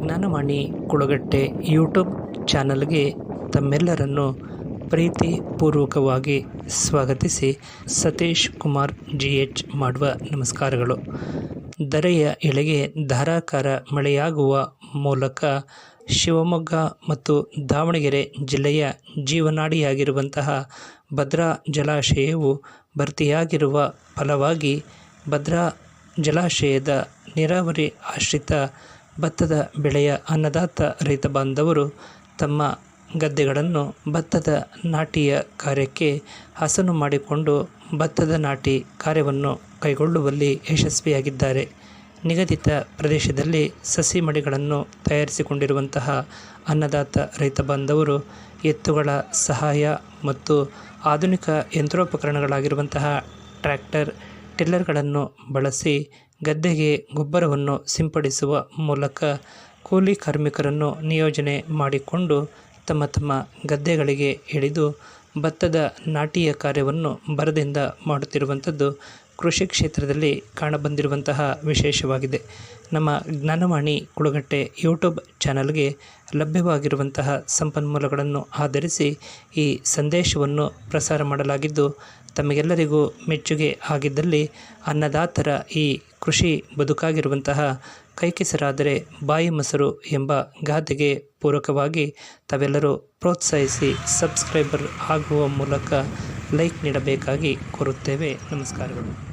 Gyan Vani, Kulagatte YouTube ಚಾನಲ್ಗೆ ತಮ್ಮೆಲ್ಲರನ್ನು ಪ್ರೀತಿಪೂರ್ವಕವಾಗಿ ಸ್ವಾಗತಿಸಿ Satish Kumar G H ಮಾಡುವ ನಮಸ್ಕಾರಗಳು. ದರೆಯ ಎಳೆಗೆ ಧಾರಾಕಾರ ಮಳೆಯಾಗುವ ಮೂಲಕ ಶಿವಮೊಗ್ಗ ಮತ್ತು ದಾವಣಗೆರೆ ಜಿಲ್ಲೆಯ ಜೀವನಾಡಿಯಾಗಿರುವಂತಹ ಭದ್ರಾ ಜಲಾಶಯವು ಭರ್ತಿಯಾಗಿರುವ ಫಲವಾಗಿ ಭದ್ರಾ ಜಲಾಶಯದ ನೀರಾವರಿ ಆಶ್ರಿತ ಭತ್ತದ ಬೆಳೆಯ ಅನ್ನದಾತ ರೈತ ಬಾಂಧವರು ತಮ್ಮ ಗದ್ದೆಗಳನ್ನು ಭತ್ತದ ನಾಟಿಯ ಕಾರ್ಯಕ್ಕೆ ಹಸನು ಮಾಡಿಕೊಂಡು ಭತ್ತದ ನಾಟಿ ಕಾರ್ಯವನ್ನು ಕೈಗೊಳ್ಳುವಲ್ಲಿ ಯಶಸ್ವಿಯಾಗಿದ್ದಾರೆ. ನಿಗದಿತ ಪ್ರದೇಶದಲ್ಲಿ ಸಸಿ ಮಡಿಗಳನ್ನು ತಯಾರಿಸಿಕೊಂಡಿರುವಂತಹ ಅನ್ನದಾತ ರೈತ ಬಾಂಧವರು ಎತ್ತುಗಳ ಸಹಾಯ ಮತ್ತು ಆಧುನಿಕ ಯಂತ್ರೋಪಕರಣಗಳಾಗಿರುವಂತಹ ಟ್ರ್ಯಾಕ್ಟರ್, ಟಿಲ್ಲರ್ಗಳನ್ನು ಬಳಸಿ ಗದ್ದೆಗೆ ಗೊಬ್ಬರವನ್ನು ಸಿಂಪಡಿಸುವ ಮೂಲಕ ಕೂಲಿ ಕಾರ್ಮಿಕರನ್ನು ನಿಯೋಜನೆ ಮಾಡಿಕೊಂಡು ತಮ್ಮ ತಮ್ಮ ಗದ್ದೆಗಳಿಗೆ ಇಳಿದು ಭತ್ತದ ನಾಟಿಯ ಕಾರ್ಯವನ್ನು ಭರದಿಂದ ಮಾಡುತ್ತಿರುವಂಥದ್ದು ಕೃಷಿ ಕ್ಷೇತ್ರದಲ್ಲಿ ಕಾಣಬಂದಿರುವಂತಹ ವಿಶೇಷವಾಗಿದೆ. ನಮ್ಮ ಜ್ಞಾನವಾಣಿ ಕುಳುಗಟ್ಟೆ ಯೂಟ್ಯೂಬ್ ಚಾನಲ್ಗೆ ಲಭ್ಯವಾಗಿರುವಂತಹ ಸಂಪನ್ಮೂಲಗಳನ್ನು ಆಧರಿಸಿ ಈ ಸಂದೇಶವನ್ನು ಪ್ರಸಾರ ಮಾಡಲಾಗಿದ್ದು ತಮಗೆಲ್ಲರಿಗೂ ಮೆಚ್ಚುಗೆ ಆಗಿದ್ದಲ್ಲಿ ಅನ್ನದಾತರ ಈ ಕೃಷಿ ಬದುಕಾಗಿರುವಂತಹ ಕೈಕೆಸರಾದರೆ ಬಾಯಿ ಮೊಸರು ಎಂಬ ಗಾದೆಗೆ ಪೂರಕವಾಗಿ ತಾವೆಲ್ಲರೂ ಪ್ರೋತ್ಸಾಹಿಸಿ ಸಬ್ಸ್ಕ್ರೈಬರ್ ಆಗುವ ಮೂಲಕ ಲೈಕ್ ನೀಡಬೇಕಾಗಿ ಕೋರುತ್ತೇವೆ. ನಮಸ್ಕಾರಗಳು.